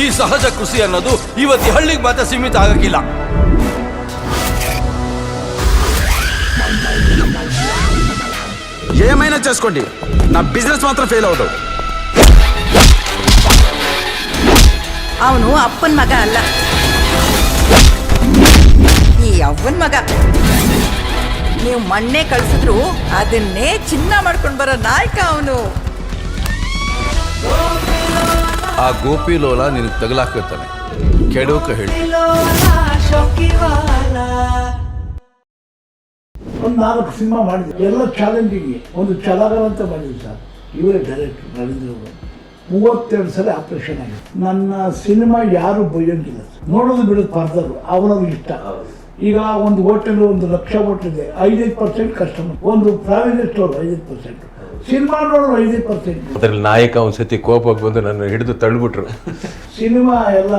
ಈ ಸಹಜ ಕೃಷಿ ಅನ್ನೋದು ಇವತ್ತು ಈ ಹಳ್ಳಿಗೆ ಮಾತ್ರ ಸೀಮಿತ ಆಗಕ್ಕಿಲ್ಲ ఏమైనా చేసుకోండి నా బిజినెస్ మాత్రం ఫెయిల్ అవుతావు ಅವನು ಅಪ್ಪನ ಮಗ ಅಲ್ಲ ಈ ಅವ್ವನ ಮಗ ನೀವು ಮಣ್ಣೆ ಕಳ್ಸಿದ್ರು ಅದನ್ನೇ ಚಿನ್ನ ಮಾಡ್ಕೊಂಡು ಬರೋ ನಾಯಕ ಅವನು ಆ ಗೋಪಿ ಲೋಲ ನಿನಗೆ ತಗಲಾಕಿರ್ತಾನೆ ಕೆಡೋಕ ಹೇಳಿ. ಒಂದು ನಾಲ್ಕು ಸಿನಿಮಾ ಮಾಡಿದ್ವಿ ಎಲ್ಲ ಚಾಲೆಂಜಿಂಗ್ ಒಂದು ಚಲಾಗರ ಅಂತ ಮಾಡಿದ್ವಿ ಸರ್. ಇವರೇ ಡೈರೆಕ್ಟರ್ ರವೀಂದ್ರ ಅವರು. ಮೂವತ್ತೆರಡು ಸಲ ಆಪರೇಷನ್ ಆಗಿದೆ ನನ್ನ ಸಿನಿಮಾ ಯಾರು ಬೈಯಂಗಿಲ್ಲ ನೋಡೋದು ಬಿಡೋದು ಪಾರ್ದರು ಅವನದು ಇಷ್ಟ. ಈಗ ಒಂದು ಹೋಟೆಲ್ ಒಂದು ಲಕ್ಷ ಹೋಟೆಲ್ ಇದೆ ಐದೈದು ಪರ್ಸೆಂಟ್ ಕಸ್ಟಮರ್ ಒಂದು ಪ್ರಾವಿನೆಟ್ ಸ್ಟೋರ್ ಐದೈದು ಪರ್ಸೆಂಟ್ ಸಿನಿಮಾ ನೋಡೋರು ಐದೈದು ಪರ್ಸೆಂಟ್ ಅದ್ರಲ್ಲಿ ನಾಯಕ ಒಂದ್ಸತಿ ಕೋಪಕ್ಕೆ ಬಂದು ನನ್ನ ಹಿಡಿದು ತಳ್ಳಿಬಿಟ್ರು ಸಿನಿಮಾ ಎಲ್ಲ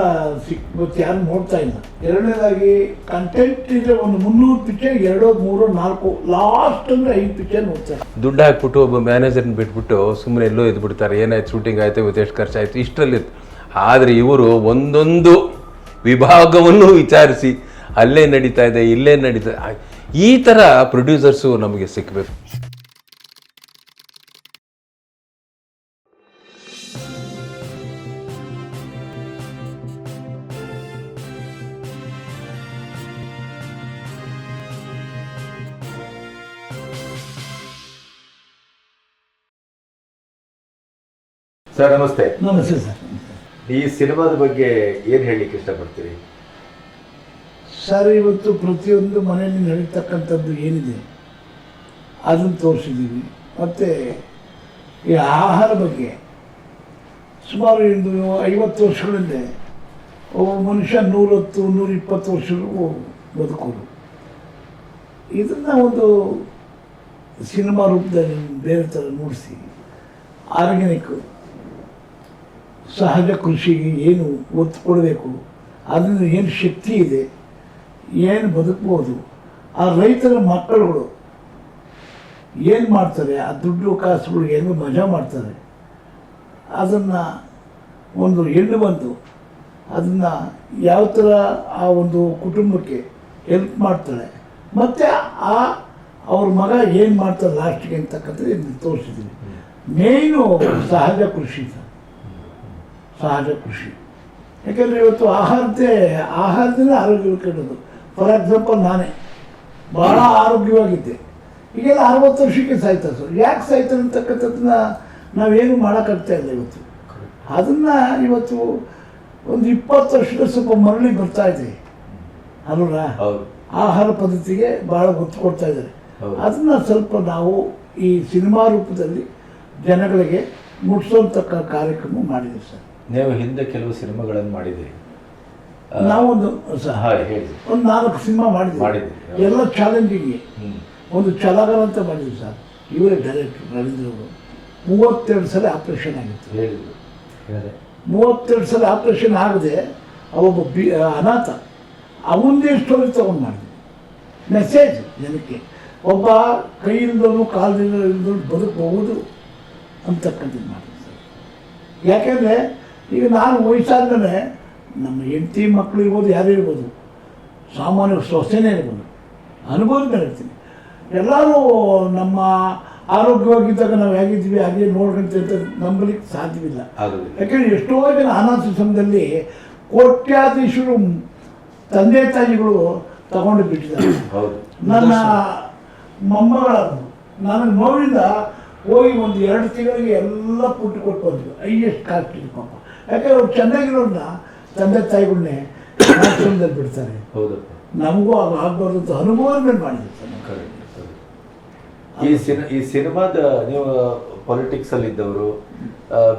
ಸಿಕ್ಬಿಟ್ಟು ಯಾರು ನೋಡ್ತಾ ಇಲ್ಲ. ಎರಡನೇದಾಗಿ ಕಂಟೆಂಟ್ ಇದೆ ಒಂದು ಮುನ್ನೂರು ಪಿಕ್ಚರ್ ಎರಡು ಮೂರು ನಾಲ್ಕು ಲಾಸ್ಟ್ ಅಂದ್ರೆ ಐದು ಪಿಕ್ಚರ್ ನೋಡ್ತಾರೆ. ದುಡ್ಡು ಹಾಕ್ಬಿಟ್ಟು ಒಬ್ಬ ಮ್ಯಾನೇಜರ್ನ ಬಿಟ್ಬಿಟ್ಟು ಸುಮ್ಮನೆ ಎಲ್ಲೋ ಇದ್ ಬಿಡ್ತಾರೆ ಏನಾಯ್ತು ಶೂಟಿಂಗ್ ಆಯ್ತು ಇವತ್ತು ಎಷ್ಟು ಖರ್ಚಾಯ್ತು ಇಷ್ಟರಲ್ಲಿ ಆದರೆ ಇವರು ಒಂದೊಂದು ವಿಭಾಗವನ್ನು ವಿಚಾರಿಸಿ ಅಲ್ಲೇ ನಡೀತಾ ಇದೆ ಇಲ್ಲೇ ನಡೀತಾ. ಈ ಥರ ಪ್ರೊಡ್ಯೂಸರ್ಸು ನಮಗೆ ಸಿಕ್ಕಬೇಕು ಸರ್ ನಮಸ್ತೆ. ನಮಸ್ತೆ ಸರ್. ಈ ಸಿನಿಮಾದ ಬಗ್ಗೆ ಏನು ಹೇಳಲಿಕ್ಕೆ ಇಷ್ಟಪಡ್ತೀರಿ? ಸರ್ ಇವತ್ತು ಪ್ರತಿಯೊಂದು ಮನೆಯಲ್ಲಿ ನಡೀತಕ್ಕಂಥದ್ದು ಏನಿದೆ ಅದನ್ನು ತೋರಿಸಿದ್ದೀವಿ. ಮತ್ತು ಈ ಆಹಾರ ಬಗ್ಗೆ ಸುಮಾರು ಒಂದು ಐವತ್ತು ವರ್ಷಗಳಿಂದ ಒಬ್ಬ ಮನುಷ್ಯ ನೂರತ್ತು ನೂರ ಇಪ್ಪತ್ತು ವರ್ಷವರೆಗೂ ಬದುಕೋರು ಇದನ್ನು ಒಂದು ಸಿನಿಮಾ ರೂಪದಲ್ಲಿ ಬೇರೆ ಥರ ಮೂಡಿಸಿ ಆರ್ಗ್ಯಾನಿಕ್ ಸಹಜ ಕೃಷಿಗೆ ಏನು ಒತ್ತು ಕೊಡಬೇಕು? ಅದರಿಂದ ಏನು ಶಕ್ತಿ ಇದೆ? ಏನು ಬದುಕ್ಬೋದು? ಆ ರೈತರ ಮಕ್ಕಳುಗಳು ಏನು ಮಾಡ್ತಾರೆ? ಆ ದುಡ್ಡು ಕಾಸುಗಳು ಹೆಂಗೆ ಮಜಾ ಮಾಡ್ತಾರೆ? ಅದನ್ನು ಒಂದು ಹೆಣ್ಣು ಬಂದು ಅದನ್ನು ಯಾವ ಥರ ಆ ಒಂದು ಕುಟುಂಬಕ್ಕೆ ಹೆಲ್ಪ್ ಮಾಡ್ತಾಳೆ ಮತ್ತು ಆ ಅವ್ರ ಮಗ ಏನು ಮಾಡ್ತಾರೆ ಲಾಸ್ಟಿಗೆ ಅಂತಕ್ಕಂಥದ್ದು ತೋರಿಸಿದ್ದೀನಿ. ಮೇಯ್ನು ಸಹಜ ಕೃಷಿ ಸಹಜ ಕೃಷಿ ಯಾಕೆಂದರೆ ಇವತ್ತು ಆಹಾರದೇ ಆಹಾರದಿಂದ ಆರೋಗ್ಯ ಕೆಡೋದು ಫಾರ್ ಎಕ್ಸಾಂಪಲ್ ನಾನೇ ಭಾಳ ಆರೋಗ್ಯವಾಗಿದ್ದೆ. ಈಗೆಲ್ಲ ಅರವತ್ತು ವರ್ಷಕ್ಕೆ ಸಾಯ್ತ ಸರ್. ಯಾಕೆ ಸಾಯ್ತ ಅಂತಕ್ಕಂಥದ್ದನ್ನ ನಾವೇನು ಮಾಡೋಕ್ಕಾಗ್ತಾ ಇಲ್ಲ ಇವತ್ತು. ಅದನ್ನು ಇವತ್ತು ಒಂದು ಇಪ್ಪತ್ತು ವರ್ಷದ ಸ್ವಲ್ಪ ಮರಳಿ ಬರ್ತಾ ಇದೆ. ಅಲ್ಲ ಆಹಾರ ಪದ್ಧತಿಗೆ ಭಾಳ ಗೊತ್ತು ಕೊಡ್ತಾ ಇದ್ದಾರೆ. ಅದನ್ನು ಸ್ವಲ್ಪ ನಾವು ಈ ಸಿನಿಮಾ ರೂಪದಲ್ಲಿ ಜನಗಳಿಗೆ ಮುಟ್ಟಿಸೋಂತಕ್ಕ ಕಾರ್ಯಕ್ರಮ ಮಾಡಿದ್ದೀವಿ ಸರ್. ನೀವು ಹಿಂದೆ ಕೆಲವು ಸಿನಿಮಾಗಳನ್ನು ಮಾಡಿದ್ದೀರಿ. ನಾವೊಂದು ಹೇಳಿ ಒಂದು ನಾಲ್ಕು ಸಿನಿಮಾ ಮಾಡಿದ್ವಿ ಮಾಡಿದ್ವಿ ಎಲ್ಲ ಚಾಲೆಂಜಿಂಗ್. ಒಂದು ಛಲಗಾರ ಅಂತ ಮಾಡಿದ್ವಿ ಸರ್. ಇವರೇ ಡೈರೆಕ್ಟರ್ ರವೀಂದ್ರ ಅವರು. ಮೂವತ್ತೆರಡು ಸಲ ಆಪರೇಷನ್ ಆಗಿತ್ತು. ಮೂವತ್ತೆರಡು ಸಲ ಆಪರೇಷನ್ ಆಗದೆ ಅವೊಬ್ಬ ಬಿ ಅನಾಥ ಅವನದೇ ಸ್ಟೋರಿ ತೊಗೊಂಡು ಮಾಡಿದ್ವಿ. ಮೆಸೇಜ್ ಜನಕ್ಕೆ. ಒಬ್ಬ ಕೈಯಿಂದಲೂ ಇಲ್ದವನು ಕಾಲದಿಂದ ಇಲ್ದವನು ಬದುಕಬಹುದು ಅಂತಕ್ಕಂಥದ್ದು ಮಾಡಿದ್ವಿ ಸರ್. ಯಾಕೆಂದರೆ ಈಗ ನಾನು ವಯಸ್ಸಾದ್ಮೇಲೆ ನಮ್ಮ ಹೆಂಡತಿ ಮಕ್ಕಳು ಇರ್ಬೋದು ಯಾರೇ ಇರ್ಬೋದು ಸಾಮಾನ್ಯ ಸ್ವಸ್ಥೆನೇ ಇರ್ಬೋದು ಅನುಭವದ ಮೇಲೆ ಇರ್ತೀನಿ ಎಲ್ಲರೂ ನಮ್ಮ ಆರೋಗ್ಯವಾಗಿದ್ದಾಗ ನಾವು ಹೇಗಿದ್ವಿ ಹಾಗೆ ನೋಡ್ಕೊಂತೀವಿ ಅಂತ ನಂಬಲಿಕ್ಕೆ ಸಾಧ್ಯವಿಲ್ಲ. ಯಾಕೆಂದರೆ ಎಷ್ಟೋ ಜನ ಅನಾಥಾಶ್ರಮದಲ್ಲಿ ಕೋಟ್ಯಾಧೀಶರು ತಂದೆ ತಾಯಿಗಳು ತಗೊಂಡು ಬಿಟ್ಟಿದ್ದಾರೆ. ಹೌದು. ನನ್ನ ಮೊಮ್ಮಗಳಾದ್ರು ನನಗೆ ನೋವಿಂದ ಹೋಗಿ ಒಂದು ಎರಡು ತಿಂಗಳಿಗೆ ಎಲ್ಲ ಪುಟ್ಟು ಕೊಟ್ಟು ಬಂದ್ವಿ. ಹೈಯೆಸ್ಟ್ ಕಾಸ್ಟ್ ಪಾಪ. ಯಾಕಂದ್ರೆ ಅವ್ರು ಚೆನ್ನಾಗಿರೋನ್ನ ತಂದೆ ತಾಯಿಗಳನ್ನೇ ಆಶ್ರಮದಲ್ಲಿ ಬಿಡ್ತಾರೆ. ಹೌದು. ನಮಗೂ ಅದು ಆಗ್ಬಾರ್ದು ಅಂತ ಅನುಭವದ ಮಾಡಿದ್ರು. ಈ ಸಿನ ಈ ಸಿನಿಮಾದ ನೀವು ಪೊಲಿಟಿಕ್ಸಲ್ಲಿ ಇದ್ದವರು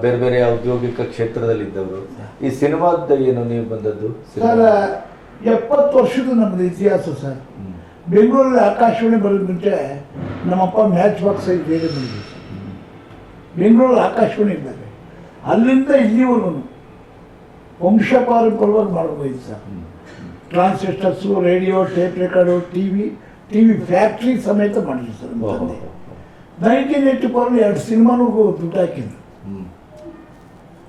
ಬೇರೆ ಬೇರೆ ಔದ್ಯೋಗಿಕ ಕ್ಷೇತ್ರದಲ್ಲಿ ಇದ್ದವರು ಈ ಸಿನಿಮಾದ ಏನು ನೀವು ಬಂದದ್ದು? ಸರ್ ಎಪ್ಪತ್ತು ವರ್ಷದ ನಮ್ಮದು ಇತಿಹಾಸ ಸರ್. ಬೆಂಗಳೂರಲ್ಲಿ ಆಕಾಶವಾಣಿ ಬರೋದು ಮುಂಚೆ ನಮ್ಮಪ್ಪ ಮ್ಯಾಚ್ ಬಾಕ್ಸ್ ಬೇರೆ ಬಂದಿದೆ ಬೆಂಗಳೂರಲ್ಲಿ ಆಕಾಶವಾಣಿ ಇದ್ದಾಗ ಅಲ್ಲಿಂದ ಇಲ್ಲಿವರೆಗೂ ವಂಶ ಪಾರಂಪರವಾಗಿ ಮಾಡ್ಬೋದು sir. Transistors radio tape record T V T V factory ಸಮೇತ ಮಾಡಿದ್ವಿ ಸರ್ ನೈನ್ಟೀನ್ ಏಯ್ಟಿ ಫೋರಲ್ಲಿ ಎರಡು ಸಿನಿಮಾನು ದುಡ್ಡು ಹಾಕಿದ್ರು.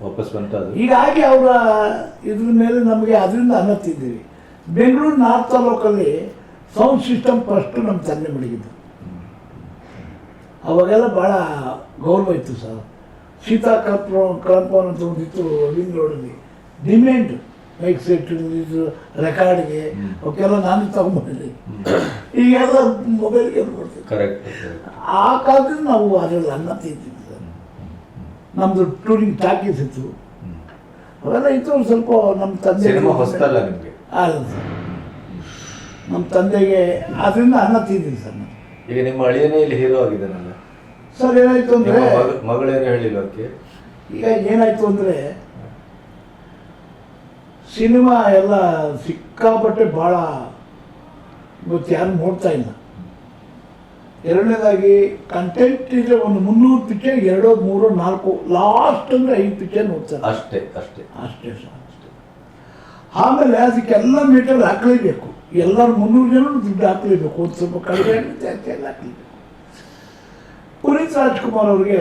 ವಾಪಸ್ ಬಂತು ಹೀಗಾಗಿ ಅವರ ಇದ್ರ ಮೇಲೆ ನಮಗೆ ಅದರಿಂದ ಅನ್ನತ್ತಿದ್ದೀವಿ ಬೆಂಗಳೂರು ನಾರ್ತ್ ತಾಲೂಕಲ್ಲಿ ಸೌಂಡ್ ಸಿಸ್ಟಮ್ ಫಸ್ಟ್ ನಮ್ಮ ತಂದೆ ಮಡಗಿದ್ದು ಅವಾಗೆಲ್ಲ ಭಾಳ ಗೌರವ ಇತ್ತು ಸರ್. ಸೀತಾ ಕಲ್ಪ ಕಾಂಪೌಂಡ್ ಅಂತ ಒಂದಿತ್ತು ರಿಂಗ್ ರೋಡಲ್ಲಿ ಡಿಮ್ಯಾಂಡ್ ಮೈಕ್ ಸೆಟ್ ಇದು ರೆಕಾರ್ಡ್ಗೆ ಅವಕ್ಕೆಲ್ಲ ನಾನು ತಗೊಂಡ್ಬಂದಿದ್ದೆ. ಈಗೆಲ್ಲ ಮೊಬೈಲ್ಗೆ ಕೊಡ್ತೀವಿ ಕರೆಕ್ಟ್ ಆ ಕಾಲದಲ್ಲಿ ನಾವು ಅದರಲ್ಲಿ ಅನ್ನ ತಿಂತೀವಿ ಸರ್. ನಮ್ಮದು ಟೂರಿಂಗ್ ಟಾಕೀಸ್ ಇತ್ತು. ಅವೆಲ್ಲ ಇತ್ತು ಸ್ವಲ್ಪ ನಮ್ಮ ತಂದೆ ಹೊಸದಲ್ಲ ನಿಮ್ಗೆ? ಅಲ್ಲ ಸರ್. ನಮ್ಮ ತಂದೆಗೆ ಅದರಿಂದ ಅನ್ನ ತಿಂತೀನಿ ಸರ್ ನಾನು ಈಗ ನಿಮ್ಮ ಅಳಿಯನೇ ಇಲ್ಲಿ ಹೀರೋ ಆಗಿದ್ದಾನಲ್ಲ ಸರ್ ಏನಾಯ್ತು ಅಂದ್ರೆ ಮಗಳೇನು ಹೇಳಿಲ್ಲ ಅದಕ್ಕೆ? ಈಗ ಏನಾಯ್ತು ಅಂದ್ರೆ ಸಿನಿಮಾ ಎಲ್ಲ ಸಿಕ್ಕಾಪಟ್ಟೆ ಭಾಳ ಇವತ್ತು ಯಾರು ನೋಡ್ತಾ ಇಲ್ಲ. ಎರಡನೇದಾಗಿ ಕಂಟೆಂಟ್ ಇದ್ರೆ ಒಂದು ಮುನ್ನೂರು ಪಿಚೆ ಎರಡು ಮೂರು ನಾಲ್ಕು ಲಾಸ್ಟ್ ಅಂದರೆ ಐದು ಪಿಚೆ ನೋಡ್ತಾರೆ. ಅಷ್ಟೇ ಅಷ್ಟೇ. ಅಷ್ಟೇ ಸರ್ ಅಷ್ಟೇ. ಆಮೇಲೆ ಅದಕ್ಕೆಲ್ಲ ಮೀಟರ್ ಹಾಕಲೇಬೇಕು. ಎಲ್ಲರೂ ಮುನ್ನೂರು ಜನ ದುಡ್ಡು ಹಾಕಲೇಬೇಕು. ಒಂದು ಸ್ವಲ್ಪ ಕಡಿಮೆ ಜಾಸ್ತಿ ಎಲ್ಲ ಹಾಕಲೇಬೇಕು. ಪುನೀತ್ ರಾಜ್ಕುಮಾರ್ ಅವ್ರಿಗೆ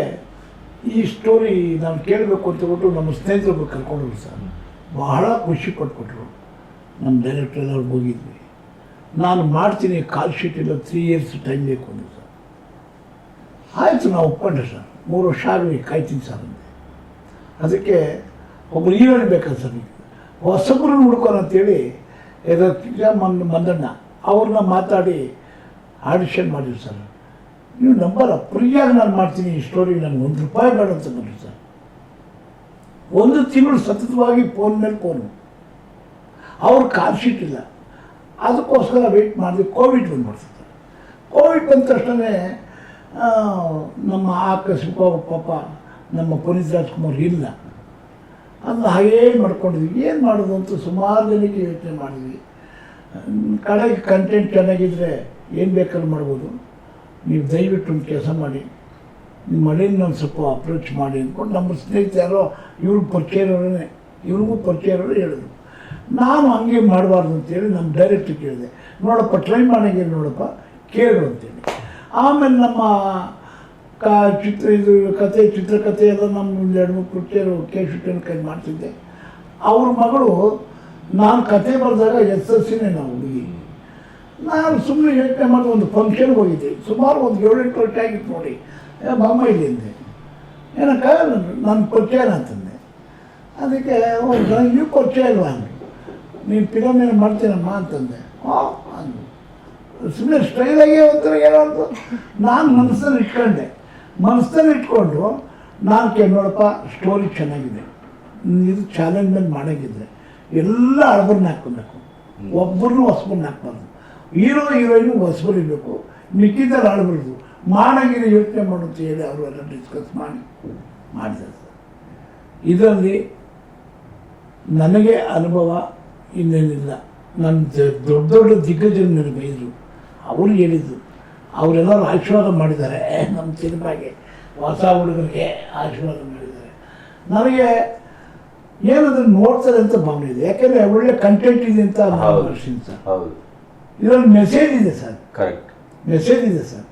ಈ ಸ್ಟೋರಿ ನಾನು ಕೇಳಬೇಕು ಅಂತ ಹೇಳ್ಬಿಟ್ಟು ನಮ್ಮ ಸ್ನೇಹಿತರೊಬ್ಬರು ಕರ್ಕೊಂಡ್ರು ಸರ್. ಬಹಳ ಖುಷಿ ಪಟ್ಕೊಟ್ರು. ನಮ್ಮ ಡೈರೆಕ್ಟರ್ ಅವ್ರಿಗೆ ಹೋಗಿದ್ವಿ. ನಾನು ಮಾಡ್ತೀನಿ ಕಾಲ್ ಶೀಟ್ ಇಲ್ಲ ತ್ರೀ ಇಯರ್ಸ್ ಟೈಮ್ ಬೇಕು ಅಂದರು ಸರ್. ಆಯಿತು ನಾವು ಒಪ್ಕೊಂಡೆ ಸರ್. ಮೂರು ವರ್ಷ ಆಗಲಿ ಕಾಯ್ತೀನಿ ಸರ್ ಅಂದೆ. ಅದಕ್ಕೆ ಒಬ್ಬರು ಈರೋನ್ ಬೇಕಾದ ಸರ್ ಹೊಸಬ್ರನ್ನ ಹುಡ್ಕೋಣ ಅಂತೇಳಿ ಮನ್, ಮಂದಣ್ಣ ಅವ್ರನ್ನ ಮಾತಾಡಿ ಆಡಿಷನ್ ಮಾಡಿದ್ರು ಸರ್. ನೀವು ನಂಬಲ್ಲ. ಫ್ರೀಯಾಗಿ ನಾನು ಮಾಡ್ತೀನಿ, ಈ ಸ್ಟೋರಿ ನನಗೆ ಒಂದು ರೂಪಾಯಿ ಬೇಡ ಅಂತ ಬಂದರು ಸರ್. ಒಂದು ತಿಂಗಳು ಸತತವಾಗಿ ಫೋನ್ ಮೇಲೆ ಫೋನು ಅವ್ರು ಕಾಲ್ ಶೀಟ್ ಇಲ್ಲ. ಅದಕ್ಕೋಸ್ಕರ ವೆಯ್ಟ್ ಮಾಡಿದೆ ಕೋವಿಡ್ ಬಂದ್ಬಿಡ್ತದೆ ಕೋವಿಡ್ ಬಂದ ತಕ್ಷಣ ನಮ್ಮ ಆಕಸ್ಮಿಕ ಪಾಪ ನಮ್ಮ ಪುನೀತ್ ರಾಜ್ಕುಮಾರ್ ಇಲ್ಲ. ಅದನ್ನ ಹಾಗೇ ಮಾಡ್ಕೊಂಡಿದ್ವಿ. ಏನು ಮಾಡೋದು ಅಂತ ಸುಮಾರು ಜನಕ್ಕೆ ಯೋಚನೆ ಮಾಡಿದ್ವಿ. ಕಡೆಗೆ ಕಂಟೆಂಟ್ ಚೆನ್ನಾಗಿದ್ದರೆ ಏನು ಬೇಕಾದ್ರೂ ಮಾಡ್ಬೋದು. ನೀವು ದಯವಿಟ್ಟು ಒಂದು ಕೆಲಸ ಮಾಡಿ. ನಿಮ್ಮ ಮಳೆಯಿಂದ ಒಂದು ಸ್ವಲ್ಪ ಅಪ್ರೋಚ್ ಮಾಡಿ ಅಂದ್ಕೊಂಡು ನಮ್ಮ ಸ್ನೇಹಿತ ಯಾರೋ ಇವ್ರಿಗೆ ಪರಿಚಯ ಇರೋರೇ ಇವ್ರಿಗೂ ಪರಿಚಯ ಇರೋರು ಹೇಳಿದ್ರು. ನಾನು ಹಂಗೆ ಮಾಡಬಾರ್ದು ಅಂತೇಳಿ ನಾನು ಡೈರೆಕ್ಟ್ ಕೇಳಿದೆ. ನೋಡಪ್ಪ ಟ್ರೈ ಮಾಡಂಗೆ ನೋಡಪ್ಪ, ಕೇಳು ಅಂತೇಳಿ. ಆಮೇಲೆ ನಮ್ಮ ಕ ಚಿತ್ರ ಇದು ಕತೆ ಚಿತ್ರಕಥೆ ಎಲ್ಲ ನಮ್ಮ ಒಂದು ಎರಡು ಮೂರು ಪರಿಚಯರು ಕೆ ಶುಟ್ಟನ್ ಕೈ ಮಾಡ್ತಿದ್ದೆ. ಅವ್ರ ಮಗಳು, ನಾನು ಕತೆ ಬರೆದಾಗ ಎಸ್ ಎಲ್ ಸಿನೇ ನಾವು ನಾನು ಸುಮ್ಮನೆ ಯೋಚನೆ ಮಾಡಿ ಒಂದು ಫಂಕ್ಷನ್ಗೆ ಹೋಗಿದ್ದೆ. ಸುಮಾರು ಒಂದು ಏಳೆಂಟು ವರ್ಷ ಆಗಿತ್ತು ನೋಡಿ. ಏ, ಬಾಮ್ಮ ಇಲ್ಲಿ ಅಂದೆ. ಏನಕ್ಕ ನನ್ನ ಪರಿಚಯ ಅಂತಂದೆ. ಅದಕ್ಕೆ ನನಗೆ ನೀವು ಪರಿಚಯ ಇಲ್ವಾ ಅಂದರು ನೀನು ಫಿಲಮ್ ಏನು ಮಾಡ್ತೀನಮ್ಮ ಅಂತಂದೆ. ಹಾಂ ಅಂದರು ಸುಮ್ಮನೆ ಸ್ಟೈಲಾಗಿ ಒಂಥರ ಏನೋ ಅಂತ. ನಾನು ಮನಸ್ಸಲ್ಲಿ ಇಟ್ಕೊಂಡೆ. ಮನಸ್ಸಲ್ಲಿ ಇಟ್ಕೊಂಡು ನಾನು ಕೇಳೋಣಪ್ಪ ನೋಡಪ್ಪ ಸ್ಟೋರಿ ಚೆನ್ನಾಗಿದೆ. ಇದು ಚಾಲೆಂಜ್ ಮೇಲೆ ಮಾಡೋಂಗಿದ್ರೆ ಎಲ್ಲ ಅಳಬರ್ನ ಹಾಕ್ಕೊಬೇಕು. ಒಬ್ಬರನ್ನೂ ಹೊಸಬರ್ನ ಹಾಕ್ಬಾರ್ದು. ಹೀರೋ ಹೀರೋಯಿನ್ ಹೊಸಬರು ಇರಬೇಕು ಮಿಕ್ಕಿದ್ದಲ್ಲಿ ಆಡಬಾರ್ದು ಯೋಚನೆ ಮಾಡುತ್ತೆ ಹೇಳಿ ಅವರು ಎಲ್ಲ ಡಿಸ್ಕಸ್ ಮಾಡಿ ಮಾಡಿದ್ದಾರೆ ಸರ್. ಇದರಲ್ಲಿ ನನಗೆ ಅನುಭವ ಇನ್ನೇನಿಲ್ಲ. ನನ್ನ ದೊಡ್ಡ ದೊಡ್ಡ ದಿಗ್ಗಜರು ನನಗೆ ಬೈದರು ಅವರು ಹೇಳಿದ್ದು ಅವರೆಲ್ಲರೂ ಆಶೀರ್ವಾದ ಮಾಡಿದ್ದಾರೆ. ನಮ್ಮ ಸಿನಿಮಾಗೆ ಹೊಸ ಹುಡುಗರಿಗೆ ಆಶೀರ್ವಾದ ಮಾಡಿದ್ದಾರೆ. ನನಗೆ ಏನಾದರೂ ನೋಡ್ತಾರೆ ಅಂತ ಭಾವನೆ ಇದೆ. ಯಾಕೆಂದರೆ ಒಳ್ಳೆ ಕಂಟೆಂಟ್ ಇದೆ ಅಂತ ಸರ್. ಹೌದು. ಇದರಲ್ಲಿ ಮೆಸೇಜ್ ಇದೆ ಸರ್. ಕರೆಕ್ಟ್ ಮೆಸೇಜ್ ಇದೆ ಸರ್.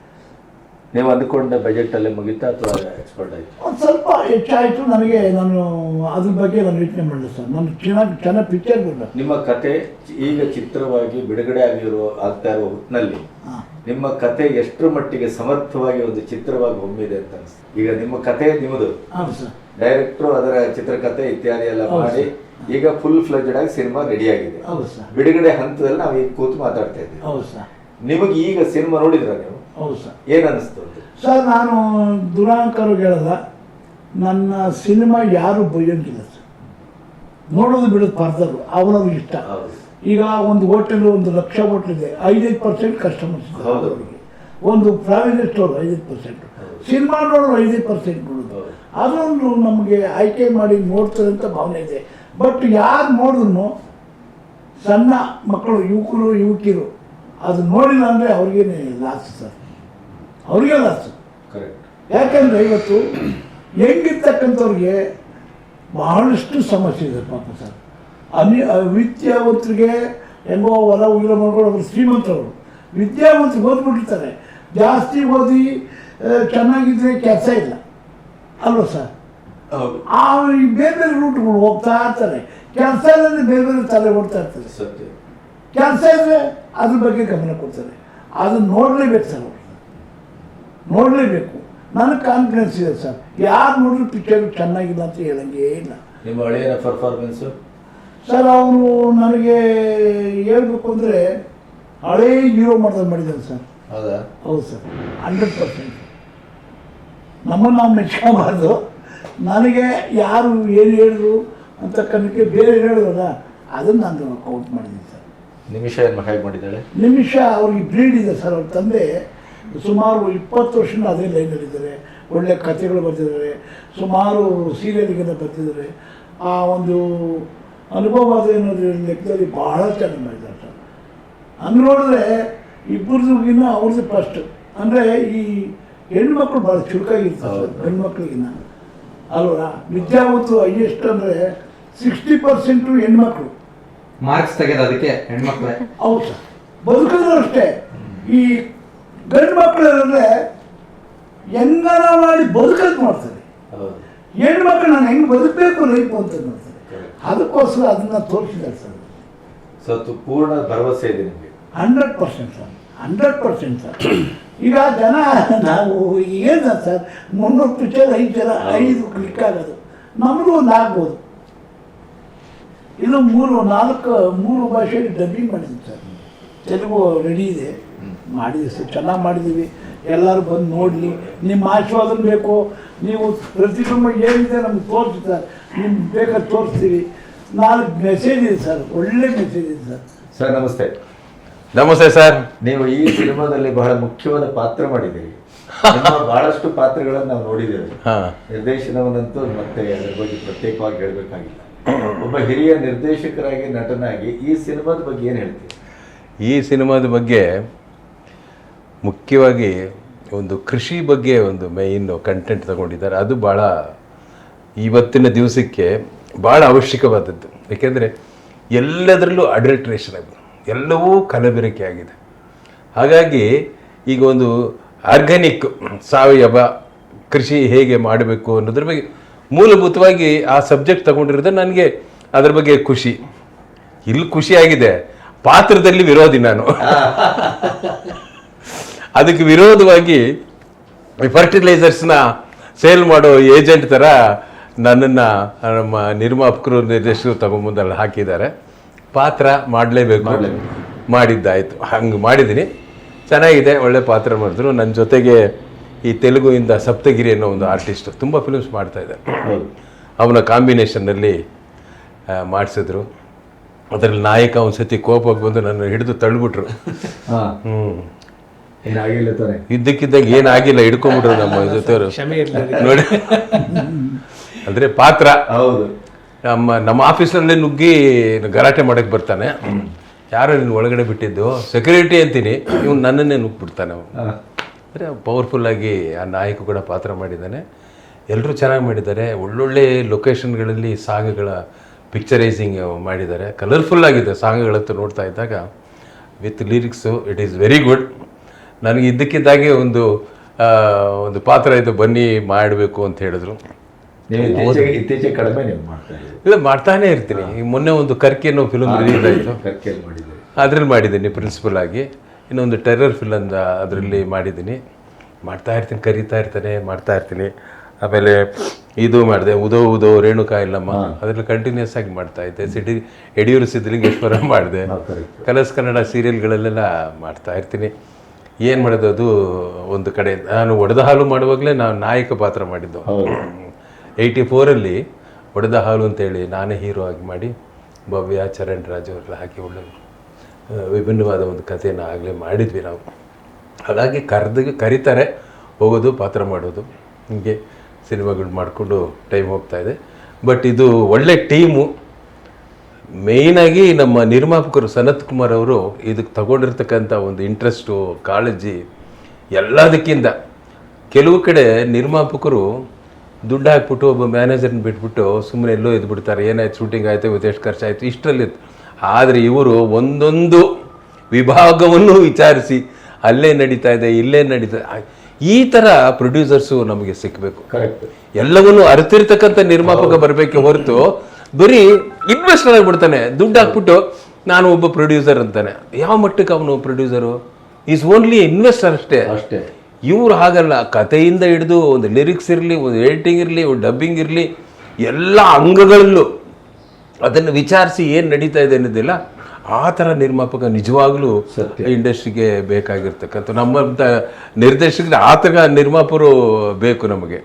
ನೀವು ಅಂದುಕೊಂಡ ಬಜೆಟ್ ಅಲ್ಲೇ ಮುಗಿತಾ ಅಥವಾ ಎಕ್ಸ್ಪರ್ಟ್ ಆಯ್ತು? ಒಂದು ಸ್ವಲ್ಪ ಹೆಚ್ಚಾಯಿತು ನನಗೆ ನಾನು ಅದ್ರ ಬಗ್ಗೆ ನಾನು ಯೋಚನೆ ಮಾಡಿದೆ ಸರ್. ನಾನು ಚೆನ್ನಾಗಿ ಚೆನ್ನಾಗಿ ಪಿಕ್ಚರ್ ಬರಬೇಕು ನಿಮ್ಮ ಕತೆ ಈಗ ಚಿತ್ರವಾಗಿ ಬಿಡುಗಡೆ ಆಗಿರೋ ಆಗ್ತಾ ಇರೋ ಹೊತ್ತಿನಲ್ಲಿ ನಿಮ್ಮ ಕತೆ ಎಷ್ಟರ ಮಟ್ಟಿಗೆ ಸಮರ್ಥವಾಗಿ ಒಂದು ಚಿತ್ರವಾಗಿ ಹೊಮ್ಮಿದೆ ಅಂತ ಅನಿಸ್ತು. ಈಗ ನಿಮ್ಮ ಕತೆ ನಿಮ್ಮದು. ಡೈರೆಕ್ಟ್ರು ಅದರ ಚಿತ್ರಕಥೆ ಇತ್ಯಾದಿ ಎಲ್ಲ ಮಾಡಿ ಈಗ ಫುಲ್ ಫ್ಲೆಜ್ಡ್ ಆಗಿ ಸಿನಿಮಾ ರೆಡಿ ಆಗಿದೆ. ಹೌದು ಸರ್. ಬಿಡುಗಡೆ ಹಂತದಲ್ಲಿ ನಾವು ಈಗ ಕೂತು ಮಾತಾಡ್ತಾ ಇದ್ದೀವಿ. ಹೌದು ಸರ್. ನಿಮಗೆ ಈಗ ಸಿನಿಮಾ ನೋಡಿದ್ರ ನೀವು? ಹೌದು ಸರ್. ಏನ್ ಅನಿಸ್ತು ಅಂತ? ಸರ್ ನಾನು ದುರಾಂಕರು ಹೇಳಲ್ಲ. ನನ್ನ ಸಿನಿಮಾ ಯಾರು ಬೈಯೋಂಗಿಲ್ಲ ಸರ್. ನೋಡೋದು ಬಿಡೋದು ಪರ್ದರು ಅವರವ್ರಿಗೆ ಇಷ್ಟ. ಈಗ ಒಂದು ಹೋಟೆಲ್ ಒಂದು ಲಕ್ಷ ಹೋಟೆಲ್ ಇದೆ ಐದೈದು ಪರ್ಸೆಂಟ್ ಕಸ್ಟಮರ್ಸ್ ಹೌದು. ಅವರಿಗೆ ಒಂದು ಪ್ರಾವಿನೆಟ್ ಸ್ಟೋರ್ ಐದೈದು ಪರ್ಸೆಂಟ್. ಸಿನಿಮಾ ನೋಡೋರು ಐದೈದು ಪರ್ಸೆಂಟ್ ನೋಡೋದು. ಅದೊಂದು ನಮಗೆ ಆಯ್ಕೆ ಮಾಡಿ ನೋಡ್ತಾರೆ ಅಂತ ಭಾವನೆ ಇದೆ. ಬಟ್ ಯಾರು ನೋಡಿದ್ರು ಸಣ್ಣ ಮಕ್ಕಳು ಯುವಕರು ಯುವಕಿಯರು ಅದು ನೋಡಿಲ್ಲ ಅಂದರೆ ಅವ್ರಿಗೇನೆ ಲಾಸ್ ಸರ್. ಅವ್ರಿಗೆ ಲಾಸು ಕರೆಕ್ಟ್ ಯಾಕಂದರೆ ಇವತ್ತು ಹೆಂಗಿರ್ತಕ್ಕಂಥವ್ರಿಗೆ ಬಹಳಷ್ಟು ಸಮಸ್ಯೆ ಇದೆ ಪಾಪ ಸರ್. ಅನಿ ವಿದ್ಯಾವಂತರಿಗೆ ಹೆಂಗೋ ಹೊಲ ಉಗಿಲ ಮಾಡ್ಕೊಂಡು ಅವರು ಶ್ರೀಮಂತರವರು ವಿದ್ಯಾವಂತರು ಓದ್ಬಿಟ್ಟಿರ್ತಾರೆ. ಜಾಸ್ತಿ ಓದಿ ಚೆನ್ನಾಗಿದ್ರೆ ಕೆಲಸ ಇಲ್ಲ. ಅಲ್ವ ಸರ್? ಆ ಈ ಬೇರೆ ಬೇರೆ ರೂಟ್ಗಳು ಹೋಗ್ತಾ ಇರ್ತಾರೆ. ಕೆಲಸ ಇಲ್ಲದೆ ಬೇರೆ ಬೇರೆ ತಲೆ ಓಡ್ತಾ ಇರ್ತಾರೆ ಸತ್ಯ. ಕೆಲಸ ಇದ್ರೆ ಅದ್ರ ಬಗ್ಗೆ ಗಮನ ಕೊಡ್ತಾರೆ. ಅದು ನೋಡಲೇಬೇಕು ಸರ್ ಅವ್ರು. ನೋಡಲೇಬೇಕು. ನನಗೆ ಕಾನ್ಫಿಡೆನ್ಸ್ ಇದೆ ಸರ್. ಯಾರು ನೋಡಿದ್ರು ಪಿಕ್ಚರ್ ಚೆನ್ನಾಗಿಲ್ಲ ಅಂತ ಹೇಳಂಗೇ ಇಲ್ಲ. ನಿಮ್ಮ ಹಳೆಯ ಪರ್ಫಾರ್ಮೆನ್ಸು ಸರ್ ಅವನು ನನಗೆ ಹೇಳ್ಬೇಕು ಅಂದರೆ ಹಳೇ ಹೀರೋ ಮಾಡ್ದಂಗೆ ಮಾಡಿದ್ದಾನೆ ಸರ್. ಹೌದಾ? ಹೌದು ಸರ್. ಹಂಡ್ರೆಡ್ ಪರ್ಸೆಂಟ್ ನಮ್ಮನ್ನು ನಾವು ಮೆಚ್ಕೋಬಾರ್ದು. ನನಗೆ ಯಾರು ಏನು ಹೇಳಿದ್ರು ಅಂತ ಕಣಕ್ಕೆ ಬೇರೆ ಹೇಳಿದ್ರಲ್ಲ ಅದನ್ನು ನಾನು ಕೌಂಟ್ ಮಾಡಿದ್ದೀನಿ ಸರ್. ನಿಮಿಷ ಏನು ಹೇಗೆ ಮಾಡಿದ್ದಾಳೆ? ನಿಮಿಷ ಅವ್ರಿಗೆ ಬ್ರೀಡ್ ಇದೆ ಸರ್. ಅವ್ರ ತಂದೆ ಸುಮಾರು ಇಪ್ಪತ್ತು ವರ್ಷ ಅದೇ ಲೈನಲ್ಲಿದ್ದಾರೆ ಒಳ್ಳೆ ಕಥೆಗಳು ಬರ್ತಿದ್ದಾರೆ ಸುಮಾರು ಸೀರಿಯಲ್ಗೆಲ್ಲ ಬರ್ತಿದ್ದಾರೆ ಆ ಒಂದು ಅನುಭವ ಅನ್ನೋದ್ರ ಲೆಕ್ಕದಲ್ಲಿ ಭಾಳ ಚೆನ್ನಾಗಿ ಮಾಡಿದ್ದಾರೆ ಸರ್. ಹಂಗೆ ನೋಡಿದ್ರೆ ಇಬ್ಬರದಿನ್ನ ಅವ್ರದ್ದು ಫಸ್ಟ್ ಅಂದರೆ ಈ ಹೆಣ್ಮಕ್ಳು ಭಾಳ ಚುರುಕಾಗಿರ್ತಾರೆ ಸರ್. ಹೆಣ್ಮಕ್ಳಿಗಿನ್ನ ಅಲ್ವಾ ವಿದ್ಯಾವಂತರು ಹೈಯೆಸ್ಟ್ ಅಂದರೆ ಸಿಕ್ಸ್ಟಿ ಪರ್ಸೆಂಟು ಹೆಣ್ಮಕ್ಳು. ಮಾರ್ಕ್ಸ್ ತೆಗೆದು ಅದಕ್ಕೆ ಹೆಣ್ಮಕ್ಳೇ. ಹೌದು ಸರ್. ಬದುಕಿದ್ರು ಅಷ್ಟೇ. ಈ ಗಂಡು ಮಕ್ಕಳಂದ್ರೆ ಹೆಂಗಾರ ಮಾಡಿ ಬದುಕಕ್ಕೆ ಮಾಡ್ತಾರೆ ಹೆಣ್ಮಕ್ಳು ನಾನು ಹೆಂಗೆ ಬದುಕಬೇಕು ರೈಪು ಅಂತ ನೋಡ್ತಾರೆ ಅದಕ್ಕೋಸ್ಕರ ಅದನ್ನ ತೋರಿಸಿದ್ದಾರೆ ಸರ್. ಸತ್ತು ಪೂರ್ಣ ಭರವಸೆ ಇದೆ ನಿಮಗೆ. Hundred percent sir. Hundred percent sir. ಈಗ ಜನ ನಾವು ಏನು ಸರ್? ಮುನ್ನೂರು ಪಿಕ್ಚರ್ ಐದು ಜನ ಐದು ಕ್ಲಿಕ್ ಆಗೋದು. ನಮಗೂ ಒಂದು ಆಗ್ಬೋದು. ಇದು ಮೂರು, ನಾಲ್ಕು, ಮೂರು ಭಾಷೆಯಲ್ಲಿ ಡಬ್ಬಿಂಗ್ ಮಾಡಿದ್ವಿ ಸರ್. ತೆಲುಗು ರೆಡಿ ಇದೆ. ಮಾಡಿದ್ವಿ ಸರ್. ಚೆನ್ನಾಗಿ ಮಾಡಿದ್ದೀವಿ. ಎಲ್ಲರೂ ಬಂದು ನೋಡಲಿ. ನಿಮ್ಮ ಆಶೀರ್ವಾದ ಬೇಕು. ನೀವು ಪ್ರತಿಬಿಂಬ ಏನಿದೆ ನಮ್ಗೆ ತೋರಿಸಿ ಸರ್. ನಿಮ್ಗೆ ಬೇಕಾದ್ರೆ ತೋರಿಸ್ತೀವಿ. ನಾಲ್ಕು ಮೆಸೇಜ್ ಇದೆ ಸರ್. ಒಳ್ಳೆ ಮೆಸೇಜ್ ಇದೆ ಸರ್. ಸರ್, ನಮಸ್ತೆ. ನಮಸ್ತೆ ಸರ್. ನೀವು ಈ ಸಿನಿಮಾದಲ್ಲಿ ಬಹಳ ಮುಖ್ಯವಾದ ಪಾತ್ರ ಮಾಡಿದ್ದೀರಿ. ಬಹಳಷ್ಟು ಪಾತ್ರಗಳನ್ನು ನಾವು ನೋಡಿದ್ದೇವೆ. ಹಾ. ನಿರ್ದೇಶನವನ್ನಂತೂ ಮತ್ತೆ ಅದರ ಬಗ್ಗೆ ಪ್ರತ್ಯೇಕವಾಗಿ ಹೇಳಬೇಕಾಗಿಲ್ಲ. ಒಬ್ಬ ಹಿರಿಯ ನಿರ್ದೇಶಕರಾಗಿ ನಟನಾಗಿ ಈ ಸಿನಿಮಾದ ಬಗ್ಗೆ ಏನು ಹೇಳ್ತೀರಿ? ಈ ಸಿನಿಮಾದ ಬಗ್ಗೆ ಮುಖ್ಯವಾಗಿ ಒಂದು ಕೃಷಿ ಬಗ್ಗೆ ಒಂದು ಮೇಯ್ನ್ ಕಂಟೆಂಟ್ ತಗೊಂಡಿದ್ದಾರೆ. ಅದು ಭಾಳ ಇವತ್ತಿನ ದಿವಸಕ್ಕೆ ಭಾಳ ಅವಶ್ಯಕವಾದದ್ದು. ಏಕೆಂದರೆ ಎಲ್ಲದರಲ್ಲೂ ಅಡಲ್ಟ್ರೇಷನ್ ಆಗಿದೆ. ಎಲ್ಲವೂ ಕಲಬೆರಕೆ ಆಗಿದೆ ಹಾಗಾಗಿ ಈಗ ಒಂದು ಆರ್ಗ್ಯಾನಿಕ್ ಸಾವಯವ ಕೃಷಿ ಹೇಗೆ ಮಾಡಬೇಕು ಅನ್ನೋದ್ರ ಬಗ್ಗೆ ಮೂಲಭೂತವಾಗಿ ಆ ಸಬ್ಜೆಕ್ಟ್ ತಗೊಂಡಿರೋದು ನನಗೆ ಅದ್ರ ಬಗ್ಗೆ ಖುಷಿ. ಇಲ್ಲಿ ಖುಷಿಯಾಗಿದೆ ಪಾತ್ರದಲ್ಲಿ ವಿರೋಧಿ ನಾನು. ಅದಕ್ಕೆ ವಿರೋಧವಾಗಿ ಫರ್ಟಿಲೈಸರ್ಸ್ನ ಸೇಲ್ ಮಾಡೋ ಏಜೆಂಟ್ ಥರ ನನ್ನನ್ನು ನಮ್ಮ ನಿರ್ಮಾಪಕರು ನಿರ್ದೇಶಕರು ತಗೊಂಬಂದಲ್ಲಿ ಹಾಕಿದ್ದಾರೆ. ಪಾತ್ರ ಮಾಡಲೇಬೇಕು. ಮಾಡಿದ್ದಾಯಿತು. ಹಂಗೆ ಮಾಡಿದ್ದೀನಿ. ಚೆನ್ನಾಗಿದೆ ಒಳ್ಳೆ ಪಾತ್ರ ಮಾಡಿದ್ರು. ನನ್ನ ಜೊತೆಗೆ ಈ ತೆಲುಗುವಿಂದ ಸಪ್ತಗಿರಿ ಅನ್ನೋ ಒಂದು ಆರ್ಟಿಸ್ಟ್ ತುಂಬ ಫಿಲ್ಮ್ಸ್ ಮಾಡ್ತಾ ಇದ್ದಾರೆ. ಅವನ ಕಾಂಬಿನೇಷನ್ನಲ್ಲಿ ಮಾಡಿಸಿದ್ರು. ಅದರಲ್ಲಿ ನಾಯಕ ಒಂದು ಸತಿ ಕೋಪಕ್ಕೆ ಬಂದು ನನ್ನ ಹಿಡಿದು ತಳ್ಳಿಬಿಟ್ರು ಹಾ. ಹ್ಞೂ ಇದ್ದಕ್ಕಿದ್ದಾಗ ಏನಾಗಿಲ್ಲ ಹಿಡ್ಕೊಂಬಿಟ್ರು ನಮ್ಮ ಜೊತೆಯವರು. ನೋಡಿ. ಅಂದರೆ ಪಾತ್ರ. ಹೌದು. ನಮ್ಮ ನಮ್ಮ ಆಫೀಸಲ್ಲೇ ನುಗ್ಗಿ ಗಲಾಟೆ ಮಾಡಕ್ಕೆ ಬರ್ತಾನೆ. ಯಾರೋ ನಿನ್ನ ಒಳಗಡೆ ಬಿಟ್ಟಿದ್ದು ಸೆಕ್ಯೂರಿಟಿ ಅಂತೀನಿ. ಇವನು ನನ್ನನ್ನೇ ನುಗ್ಗಿಬಿಡ್ತಾನೆ ಅವನು. ಪವರ್ಫುಲ್ ಅಂದರೆ ಪವರ್ಫುಲ್ಲಾಗಿ ಆ ನಾಯಕ ಕೂಡ ಪಾತ್ರ ಮಾಡಿದ್ದಾನೆ. ಎಲ್ಲರೂ ಚೆನ್ನಾಗಿ ಮಾಡಿದ್ದಾರೆ. ಒಳ್ಳೊಳ್ಳೆ ಲೊಕೇಶನ್ಗಳಲ್ಲಿ ಸಾಂಗ್ಗಳ ಪಿಕ್ಚರೈಸಿಂಗ್ ಮಾಡಿದ್ದಾರೆ. ಕಲರ್ಫುಲ್ ಆಗಿದೆ ಸಾಂಗ್ಗಳಂತೂ ನೋಡ್ತಾ ಇದ್ದಾಗ. With lyrics it is very good ನನಗೆ ಇದ್ದಕ್ಕಿದ್ದಾಗೆ ಒಂದು ಒಂದು ಪಾತ್ರ ಇದು ಬನ್ನಿ ಮಾಡಬೇಕು ಅಂತ ಹೇಳಿದ್ರು. ನೀವು ಇತ್ತೀಚೆಗೆ ಇತ್ತೀಚೆಗೆ ಕಡಿಮೆ ನೀವು ಮಾಡ್ತಾ ಇದ್ದೀರಿ. ಇಲ್ಲ ಮಾಡ್ತಾನೆ ಇರ್ತೀನಿ. ಈಗ ಮೊನ್ನೆ ಒಂದು ಕರ್ಕಿ ಅನ್ನೋ ಫಿಲ್ಮ್ ರಿಲೀಸ್ ಆಯಿತು. ಮಾಡಿದ್ದೀರಿ. ಅದ್ರಲ್ಲಿ ಮಾಡಿದ್ದೀನಿ ಪ್ರಿನ್ಸಿಪಲ್ ಆಗಿ. ಇನ್ನೊಂದು ಟೆರರ್ ಫಿಲಮ್ ಅದರಲ್ಲಿ ಮಾಡಿದ್ದೀನಿ. ಮಾಡ್ತಾ ಇರ್ತೀನಿ ಕರಿತಾ ಇರ್ತಾನೆ ಮಾಡ್ತಾ ಇರ್ತೀನಿ. ಆಮೇಲೆ ಇದು ಮಾಡಿದೆ ಉದೋ ಉದೋ ರೇಣುಕಾ ಇಲ್ಲಮ್ಮ. ಅದರಲ್ಲಿ ಕಂಟಿನ್ಯೂಸ್ ಆಗಿ ಮಾಡ್ತಾ ಇದ್ದೆ. ಸಿಟಿ ಯಡಿಯೂರು ಸಿದ್ಧಲಿಂಗೇಶ್ವರ ಮಾಡಿದೆ. ಕಲರ್ಸ್ ಕನ್ನಡ ಸೀರಿಯಲ್ಗಳಲ್ಲೆಲ್ಲ ಮಾಡ್ತಾ ಇರ್ತೀನಿ. ಏನು ಮಾಡೋದು ಅದು ಒಂದು ಕಡೆ. ನಾನು ಒಡೆದ ಹಾಲು ಮಾಡುವಾಗಲೇ ನಾನು ನಾಯಕ ಪಾತ್ರ ಮಾಡಿದ್ದು. ಏಯ್ಟಿ ಫೋರಲ್ಲಿ ಒಡೆದ ಹಾಲು ಅಂತೇಳಿ ನಾನೇ ಹೀರೋ ಆಗಿ ಮಾಡಿ ಭವ್ಯ ಚರಣ್ ರಾಜ್ ಅವರೆಲ್ಲ ಹಾಕಿ ಒಳ್ಳೆ ವಿಭಿನ್ನವಾದ ಒಂದು ಕಥೆಯನ್ನು ಆಗಲೇ ಮಾಡಿದ್ವಿ ನಾವು. ಹಾಗಾಗಿ ಕರೆದು ಕರೀತಾರೆ, ಹೋಗೋದು, ಪಾತ್ರ ಮಾಡೋದು. ಹೀಗೆ ಸಿನಿಮಾಗಳು ಮಾಡಿಕೊಂಡು ಟೈಮ್ ಹೋಗ್ತಾ ಇದೆ. ಬಟ್ ಇದು ಒಳ್ಳೆ ಟೀಮು ಮೇಯ್ನಾಗಿ ನಮ್ಮ ನಿರ್ಮಾಪಕರು ಸನತ್ ಕುಮಾರ್ ಅವರು ಇದಕ್ಕೆ ತಗೊಂಡಿರ್ತಕ್ಕಂಥ ಒಂದು ಇಂಟ್ರೆಸ್ಟು ಕಾಳಜಿ ಎಲ್ಲದಕ್ಕಿಂತ. ಕೆಲವು ಕಡೆ ನಿರ್ಮಾಪಕರು ದುಡ್ಡು ಹಾಕ್ಬಿಟ್ಟು ಒಬ್ಬ ಮ್ಯಾನೇಜರ್ನ ಬಿಟ್ಬಿಟ್ಟು ಸುಮ್ಮನೆ ಎಲ್ಲೋ ಇದ್ಬಿಡ್ತಾರೆ. ಏನಾಯ್ತು? ಶೂಟಿಂಗ್ ಆಯಿತು ಇವತ್ತು ಎಷ್ಟು ಖರ್ಚಾಯಿತು ಇಷ್ಟರಲ್ಲಿ ಆದರೆ ಇವರು ಒಂದೊಂದು ವಿಭಾಗವನ್ನು ವಿಚಾರಿಸಿ ಅಲ್ಲೇ ನಡೀತಾ ಇದೆ ಇಲ್ಲೇ ನಡೀತಾ ಈ ಥರ ಪ್ರೊಡ್ಯೂಸರ್ಸು ನಮಗೆ ಸಿಕ್ಕಬೇಕು ಕರೆಕ್ಟ್ ಎಲ್ಲವನ್ನು ಅರಿತಿರ್ತಕ್ಕಂಥ ನಿರ್ಮಾಪಕ ಬರಬೇಕೆ ಹೊರತು ಬರೀ ಇನ್ವೆಸ್ಟರ್ ಆಗಿಬಿಡ್ತಾನೆ. ದುಡ್ಡು ಹಾಕ್ಬಿಟ್ಟು ನಾನು ಒಬ್ಬ ಪ್ರೊಡ್ಯೂಸರ್ ಅಂತಾನೆ. ಯಾವ ಮಟ್ಟಕ್ಕೆ ಅವನು ಪ್ರೊಡ್ಯೂಸರು ಈಸ್ ಓನ್ಲಿ ಇನ್ವೆಸ್ಟರ್ ಅಷ್ಟೇ. ಅಷ್ಟೇ. ಇವ್ರು ಹಾಗಲ್ಲ ಕಥೆಯಿಂದ ಹಿಡಿದು ಒಂದು ಲಿರಿಕ್ಸ್ ಇರಲಿ ಒಂದು ಎಡಿಟಿಂಗ್ ಇರಲಿ ಒಂದು ಡಬ್ಬಿಂಗ್ ಇರಲಿ ಎಲ್ಲ ಅಂಗಗಳಲ್ಲೂ ಅದನ್ನು ವಿಚಾರಿಸಿ ಏನು ನಡೀತಾ ಇದೆ ಅನ್ನೋದಿಲ್ಲ. ಆ ಥರ ನಿರ್ಮಾಪಕ ನಿಜವಾಗಲೂ ಇಂಡಸ್ಟ್ರಿಗೆ ಬೇಕಾಗಿರ್ತಕ್ಕಂಥ ನಮ್ಮಂಥ ನಿರ್ದೇಶಕರು ಆ ಥರ ನಿರ್ಮಾಪಕರು ಬೇಕು ನಮಗೆ.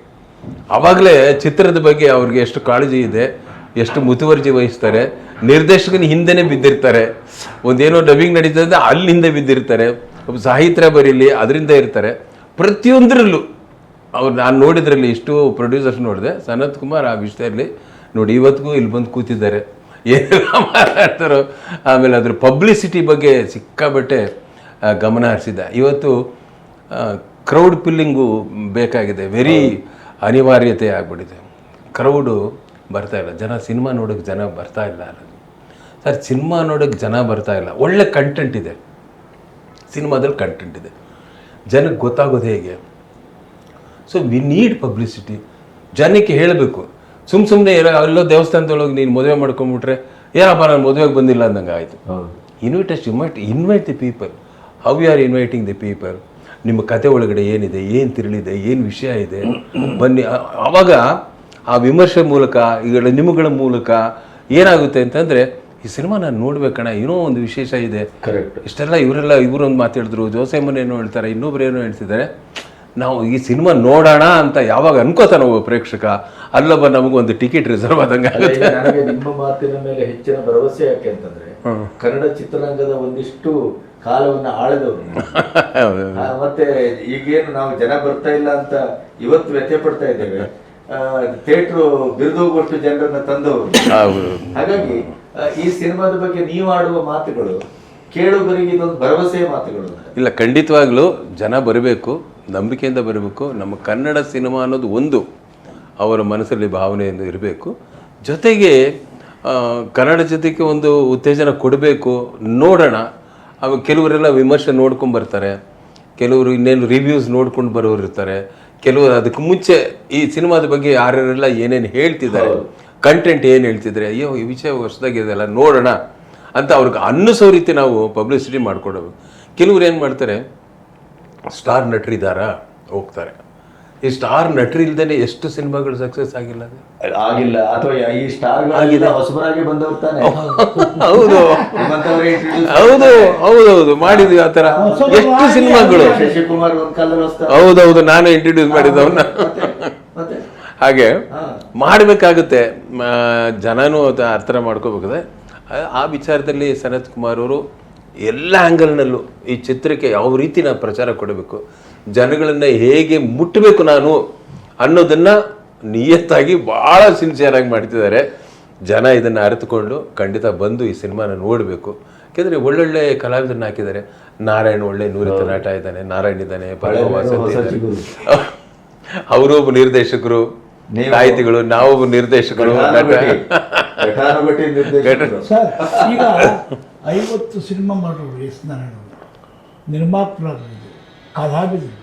ಆವಾಗಲೇ ಚಿತ್ರದ ಬಗ್ಗೆ ಅವ್ರಿಗೆ ಎಷ್ಟು ಕಾಳಜಿ ಇದೆ ಎಷ್ಟು ಮುತುವರ್ಜಿ ವಹಿಸ್ತಾರೆ ನಿರ್ದೇಶಕನ ಹಿಂದೆನೇ ಬಿದ್ದಿರ್ತಾರೆ. ಒಂದೇನೋ ಡಬ್ಬಿಂಗ್ ನಡೀತದೆ ಅಲ್ಲಿ ಹಿಂದೆ ಬಿದ್ದಿರ್ತಾರೆ. ಒಬ್ಬ ಸಾಹಿತ್ಯ ಬರೀಲಿ ಅದರಿಂದ ಇರ್ತಾರೆ. ಪ್ರತಿಯೊಂದರಲ್ಲೂ. ಅವ್ರು ನಾನು ನೋಡಿದ್ರಲ್ಲಿ ಇಷ್ಟು ಪ್ರೊಡ್ಯೂಸರ್ಸ್ ನೋಡಿದೆ, ಸನತ್ ಕುಮಾರ್ ಆ ವಿಷಯದಲ್ಲಿ ನೋಡಿ, ಇವತ್ತಿಗೂ ಇಲ್ಲಿ ಬಂದು ಕೂತಿದ್ದಾರೆ. ಏನೆಲ್ಲ ಮಾತಾಡ್ತಾರೋ, ಆಮೇಲೆ ಅದ್ರ ಪಬ್ಲಿಸಿಟಿ ಬಗ್ಗೆ ಸಿಕ್ಕಾಬಟ್ಟೆ ಗಮನ ಹರಿಸಿದ್ದ. ಇವತ್ತು ಕ್ರೌಡ್ ಪಿಲ್ಲಿಂಗು ಬೇಕಾಗಿದೆ. ವೆರಿ ಅನಿವಾರ್ಯತೆ ಆಗ್ಬಿಟ್ಟಿದೆ. ಕ್ರೌಡು ಬರ್ತಾ ಇಲ್ಲ. ಜನ ಸಿನಿಮಾ ನೋಡೋಕ್ಕೆ ಜನ ಬರ್ತಾ ಇಲ್ಲ ಸರ್ ಸಿನಿಮಾ ನೋಡೋಕ್ಕೆ ಜನ ಬರ್ತಾ ಇಲ್ಲ. ಒಳ್ಳೆ ಕಂಟೆಂಟ್ ಇದೆ. ಸಿನಿಮಾದಲ್ಲಿ ಕಂಟೆಂಟ್ ಇದೆ. ಜನಕ್ಕೆ ಗೊತ್ತಾಗೋದು ಹೇಗೆ? ಸೊ ವಿ ನೀಡ್ ಪಬ್ಲಿಸಿಟಿ ಜನಕ್ಕೆ ಹೇಳಬೇಕು. ಸುಮ್ಮ ಸುಮ್ಮನೆ ಎಲ್ಲೋ ದೇವಸ್ಥಾನದೊಳಗೆ ನೀನು ಮದುವೆ ಮಾಡ್ಕೊಂಡ್ಬಿಟ್ರೆ ಏನಪ್ಪ ನಾನು ಮದುವೆಗೆ ಬಂದಿಲ್ಲ ಅಂದಂಗೆ ಆಯಿತು. Invitation invite invite the people how you are inviting the people ನಿಮ್ಮ ಕತೆ ಒಳಗಡೆ ಏನಿದೆ? ಏನು ತಿರುಳಿದೆ? ಏನು ವಿಷಯ ಇದೆ? ಬನ್ನಿ ಆವಾಗ ಆ ವಿಮರ್ಶೆ ಮೂಲಕ ಈಗ ನಿಮಗಳ ಮೂಲಕ ಏನಾಗುತ್ತೆ ಅಂತಂದರೆ ಈ ಸಿನಿಮಾ ನಾನು ನೋಡ್ಬೇಕಣ್ಣ ಏನೋ ಒಂದು ವಿಶೇಷ ಇದೆ. ಕರೆಕ್ಟ್ ಇಷ್ಟೆಲ್ಲ ಇವರೆಲ್ಲ ಇವರೊಂದು ಮಾತಾಡಿದ್ರು ಜೋಸೆಮ್ಮನ್ ಏನೋ ಹೇಳ್ತಾರೆ ಇನ್ನೊಬ್ರು ಏನೋ ಹೇಳ್ತಿದ್ದಾರೆ. ನಾವು ಈ ಸಿನಿಮಾ ನೋಡೋಣ ಅಂತ ಯಾವಾಗ ಅನ್ಕೋತಾನ ಒಬ್ಬ ಪ್ರೇಕ್ಷಕ ಅಲ್ಲೊಬ್ಬ ನಮಗೊಂದು ಟಿಕೆಟ್ ರಿಸರ್ವ್ ಆದಂಗೆ ಆಗುತ್ತೆ. ನನಗೆ ನಿಮ್ಮ ಮಾತಿನ ಮೇಲೆ ಹೆಚ್ಚಿನ ಭರವಸೆ ಯಾಕೆ ಅಂತಂದ್ರೆ ಕನ್ನಡ ಚಿತ್ರರಂಗದ ಒಂದಿಷ್ಟು ಕಾಲವನ್ನ ಆಳದವರು ಮತ್ತೆ ಈಗೇನು ನಾವು ಜನ ಬರ್ತಾ ಇಲ್ಲ ಅಂತ ಇವತ್ತು ವ್ಯಥೆ ಪಡ್ತಾ ಇದ್ದೇವೆ ಥಿಯೇಟ್ರು ಬಿರಿದೋಗುವಷ್ಟು ಜನರನ್ನ ತಂದವರು. ಹಾಗಾಗಿ ಈ ಸಿನಿಮಾದ ಬಗ್ಗೆ ನೀವು ಆಡುವ ಮಾತುಗಳು ಕೇಳುಗರಿಗೆ ಇದೊಂದು ಭರವಸೆಯ ಮಾತುಗಳು. ಇಲ್ಲ ಖಂಡಿತವಾಗ್ಲೂ ಜನ ಬರಬೇಕು ನಂಬಿಕೆಯಿಂದ ಬರಬೇಕು. ನಮ್ಮ ಕನ್ನಡ ಸಿನಿಮಾ ಅನ್ನೋದು ಒಂದು ಅವರ ಮನಸ್ಸಲ್ಲಿ ಭಾವನೆಯಿಂದ ಇರಬೇಕು. ಜೊತೆಗೆ ಕನ್ನಡ ಜೊತೆಗೆ ಒಂದು ಉತ್ತೇಜನ ಕೊಡಬೇಕು ನೋಡೋಣ. ಅವ ಕೆಲವರೆಲ್ಲ ವಿಮರ್ಶೆ ನೋಡ್ಕೊಂಡು ಬರ್ತಾರೆ. ಕೆಲವರು ಇನ್ನೇನು ರಿವ್ಯೂಸ್ ನೋಡ್ಕೊಂಡು ಬರೋರು ಇರ್ತಾರೆ ಕೆಲವರು ಅದಕ್ಕೆ ಮುಂಚೆ ಈ ಸಿನಿಮಾದ ಬಗ್ಗೆ ಯಾರ್ಯಾರೆಲ್ಲ ಏನೇನು ಹೇಳ್ತಿದ್ದಾರೆ. ಕಂಟೆಂಟ್ ಏನು ಹೇಳ್ತಿದ್ರೆ ಅಯ್ಯೋ ಈ ವಿಷಯ ಹೊಸದಾಗಿದೆಯಲ್ಲ ನೋಡೋಣ ಅಂತ ಅವ್ರಿಗೆ ಅನ್ನಿಸೋ ರೀತಿ ನಾವು ಪಬ್ಲಿಸಿಟಿ ಮಾಡ್ಕೊಡೋದು. ಕೆಲವ್ರು ಏನು ಮಾಡ್ತಾರೆ ಸ್ಟಾರ್ ನಟರಿದಾರ? ಹೋಗ್ತಾರೆ. ಈ ಸ್ಟಾರ್ ನಟರಿ ಇಲ್ದೇ ಎಷ್ಟು ಸಿನಿಮಾಗಳು ಸಕ್ಸಸ್ ಆಗಿಲ್ಲ ಆಗಿಲ್ಲ ಅಥವಾ ಈ ಸ್ಟಾರ್ ಹೊಸಬರಾಗಿ ಬಂದವ್ರು ತಾನೆ. ಹೌದು ನಿಮ್ಮಂಥವರೇ ಹೌದು ಹೌದೌದು ಮಾಡಿದ್ವಿ ಆ ಥರ. ಎಷ್ಟು ಸಿನಿಮಾಗಳು? ಶಶಿಕುಮಾರ್ ಒಂದ್ ಕಾಲದಲ್ಲಿ ಹೊಸ್ತ ಹೌದೌದು ನಾನು ಇಂಟ್ರೊಡ್ಯೂಸ್ ಮಾಡಿದ್ದವನ್ನ ಹಾಗೆ ಮಾಡಬೇಕಾಗುತ್ತೆ. ಜನನೂ ಅದು ಅರ್ಥ ಮಾಡ್ಕೋಬೇಕಾದ್ರೆ ಆ- ವಿಚಾರದಲ್ಲಿ ಸನತ್ ಕುಮಾರ್ ಅವರು ಎಲ್ಲ ಆ್ಯಂಗಲ್ನಲ್ಲೂ ಈ ಚಿತ್ರಕ್ಕೆ ಯಾವ ರೀತಿ ನಾನು ಪ್ರಚಾರ ಕೊಡಬೇಕು ಜನಗಳನ್ನು ಹೇಗೆ ಮುಟ್ಟಬೇಕು ನಾನು ಅನ್ನೋದನ್ನ ನಿಯತ್ತಾಗಿ ಭಾಳ ಸಿನ್ಸಿಯರಾಗಿ ಮಾಡ್ತಿದ್ದಾರೆ. ಜನ ಇದನ್ನು ಅರಿತುಕೊಂಡು ಖಂಡಿತ ಬಂದು ಈ ಸಿನಿಮಾನ ನೋಡಬೇಕು. ಯಾಕೆಂದರೆ ಒಳ್ಳೊಳ್ಳೆ ಕಲಾವಿದರನ್ನ ಹಾಕಿದ್ದಾರೆ. ನಾರಾಯಣ್ ಒಳ್ಳೆ ನೂರಿತ ನಾಟ ಇದ್ದಾನೆ ನಾರಾಯಣ್ ಇದ್ದಾನೆ ಇದ್ದಾನೆ. ಅವರು ಒಬ್ಬ ನಿರ್ದೇಶಕರು ನೀವು- ಸಾಹಿತಿಗಳು ನಾವು ನಿರ್ದೇಶಕರು ಸರ್ ಈಗ ಐವತ್ತು ಸಿನಿಮಾ ಮಾಡೋರು ಎಸ್ ನಾರಾಯಣ ನಿರ್ಮಾಪಕರಾಗಿದ್ದು ಕಲಾವಿದರು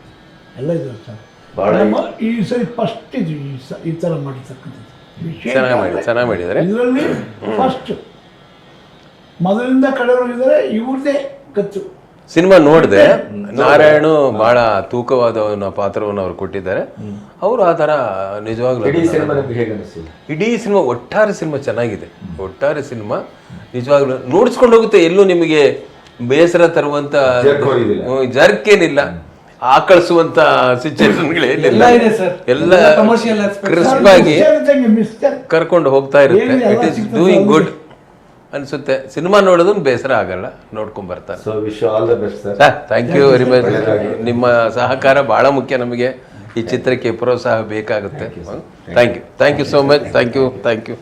ಎಲ್ಲ ಇದ್ದಾರೆ ಸರ್. ನಮ್ಮ ಈ ಸರಿ ಫಸ್ಟ್ ಇದು ಈ ಸ- ಈ ಥರ ಮಾಡಿರ್ತಕ್ಕಂಥದ್ದು. ಚೆನ್ನಾಗಿ ಮಾಡಿ ಚೆನ್ನಾಗಿ ಮಾಡಿದ್ದಾರೆ. ಇದರಲ್ಲಿ ಫಸ್ಟ್ ಮೊದಲಿಂದ ಕಡೆಯವರು ಇದ್ದಾರೆ ಇವ್ರದೇ ಗತ್ತು. ಸಿನಿಮಾ ನೋಡಿದೆ. ನಾರಾಯಣ ಬಹಳ ತೂಕವಾದ ಪಾತ್ರವನ್ನು ಅವ್ರು ಕೊಟ್ಟಿದ್ದಾರೆ. ಅವರು ಆ ತರ ನಿಜವಾಗ್ಲೂ ಇಡೀ ಸಿನಿಮಾ ಒಟ್ಟಾರೆ ಸಿನಿಮಾ ಚೆನ್ನಾಗಿದೆ. ಒಟ್ಟಾರೆ ಸಿನಿಮಾ ನಿಜವಾಗ್ಲೂ ನೋಡಿಸ್ಕೊಂಡು ಹೋಗುತ್ತೆ. ಎಲ್ಲೂ ನಿಮಗೆ ಬೇಸರ ತರುವಂತ ಜರ್ಕ್ ಹೊಡಿದಿಲ್ಲ. ಹ್ಮ್, ಜರ್ಕ್ ಏನಿಲ್ಲ ಆಕಳಿಸುವಂತ ಸಿಚುವೇಶನ್ಗಳೇನಿಲ್ಲ ಎಲ್ಲ. ಕ್ರಿಸ್ಪ್ ಆಗಿ ಕರ್ಕೊಂಡು ಹೋಗ್ತಾ ಇರುತ್ತೆ. It is doing good. ಅನ್ಸುತ್ತೆ. ಸಿನಿಮಾ ನೋಡೋದನ್ನು ಬೇಸರ ಆಗಲ್ಲ ನೋಡ್ಕೊಂಡು ಬರ್ತಾರೆ. So wish all the best sir thank you very much ನಿಮ್ಮ ಸಹಕಾರ ಬಹಳ ಮುಖ್ಯ ನಮಗೆ. ಈ ಚಿತ್ರಕ್ಕೆ ಪ್ರೋತ್ಸಾಹ ಬೇಕಾಗುತ್ತೆ. Thank you thank you so much thank you thank you